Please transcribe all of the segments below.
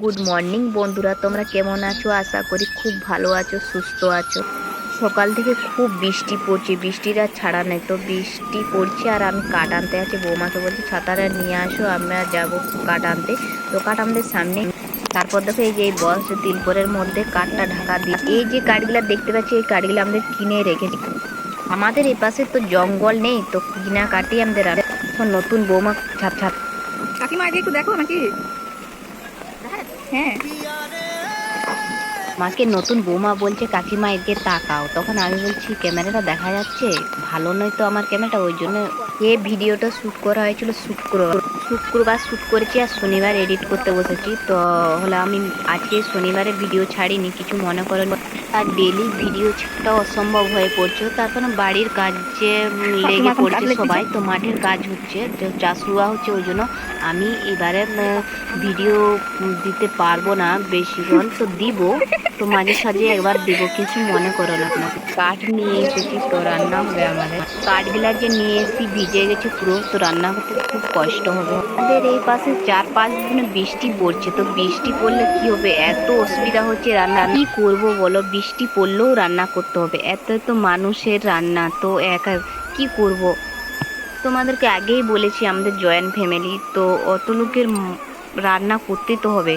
Good morning বন্ধুরা, তোমরা কেমন আছো? আশা করি খুব ভালো আছো, সুস্থ আছো। সকাল থেকে খুব বৃষ্টি পড়ছে, বৃষ্টির আর ছাড়া নেই। তো বৃষ্টি পড়ছে আর আমি কাঠ আনতে আছি বৌমাকে বলছি, ছাতাটা নিয়ে আসো, আমরা যাব কাঠ আনতে। তো কাঠ আমাদের সামনে। তারপর দেখো এই যে এই বস তিলপরের মধ্যে কাঠটা ঢাকা দিয়ে, এই যে কাঠগুলা দেখতে পাচ্ছি, এই কাঠগুলো আমাদের কিনে রেখেছি আমাদের এই পাশে তো জঙ্গল নেই, তো কিনা কাটি আমাদের আর নতুন বৌমা ছাপ ছাপ কাকিমা আগে একটু দেখো নাকি? হ্যাঁ। মাকে নতুন বৌমা বলছে, কাকিমা, এদিকে তাকাও। তখন আমি বলছি, ক্যামেরাটা দেখা যাচ্ছে? ভালো নয় তো আমার ক্যামেরাটা। ওই জন্য এ ভিডিওটা শ্যুট করা হয়েছিল শুক্রবার। শুক্রবার শ্যুট করেছি আর শনিবার এডিট করতে বসেছি। তো হলে আমি আজকে শনিবারে ভিডিও ছাড়িনি কিছু মনে করেন আর ডেলি ভিডিও ছাড়া অসম্ভব হয়ে পড়ছে। তারপর বাড়ির কাজে লেগে পড়ছে সবাই তো মাঠের কাজ হচ্ছে তো চাষ হুয়া হচ্ছে ওই জন্য আমি এবারে ভিডিও দিতে পারব না বেশিক্ষণ তো দিব। তো মাঝে সাঝে একবার দিব, কিছু মনে করো না আপনার কাঠ নিয়ে এসেছি তো, রান্না হবে আমাদের। কাঠগুলা যে নিয়ে এসেছি, ভিজে গেছে পুরো, তো রান্না করতে খুব কষ্ট হবে। আমাদের এই পাশে চার পাঁচ দিন বৃষ্টি পড়ছে, তো বৃষ্টি পড়লে কি হবে? এত অসুবিধা হচ্ছে রান্না। কি করব বলো? বৃষ্টি পড়লেও রান্না করতে হবে। এত তো মানুষের রান্না, তো একা কি করব? তোমাদেরকে আগেই বলেছি, আমাদের জয়েন্ট ফ্যামিলি, তো অত লোকের রান্না করতে তো হবে।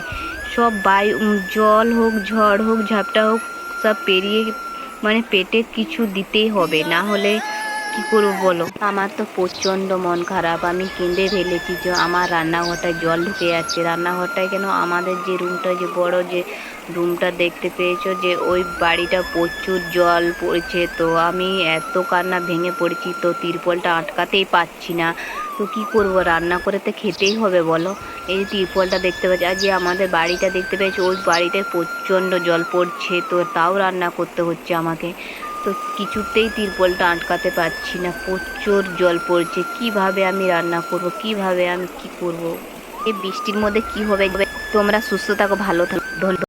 সব বায়ু জল হোক, ঝড় হোক, ঝাপটা হোক, সব পেরিয়ে মানে পেটে কিছু দিতেই হবে। না হলে কি করব বলো? আমার তো প্রচণ্ড মন খারাপ। আমি কেঁদে ফেলেছি যে আমার রান্নাঘরটায় জল ঢুকে যাচ্ছে। রান্নাঘরটায় কেন আমাদের যে রুমটা যে বড় যে রুমটা দেখতে পেয়েছ যে ওই বাড়িটা প্রচুর জল পড়েছে তো আমি এত কান্না ভেঙে পড়েছি তো তিরপলটা আটকাতেই পাচ্ছি না। তো কি করব? রান্না করে তো খেতেই হবে বলো? এই যে তিরপলটা দেখতে পাচ্ছি, আর যে আমাদের বাড়িটা দেখতে পেয়েছি, ওই বাড়িটায় প্রচণ্ড জল পড়ছে তো তাও রান্না করতে হচ্ছে আমাকে। তো কিছুতেই তিরপলটা আটকাতে পারছি না। প্রচুর জল পড়ছে। কীভাবে আমি রান্না করব? কীভাবে আমি কি করব? এই বৃষ্টির মধ্যে কি হবে? তোমরা সুস্থ থাকো, ভালো থাকো।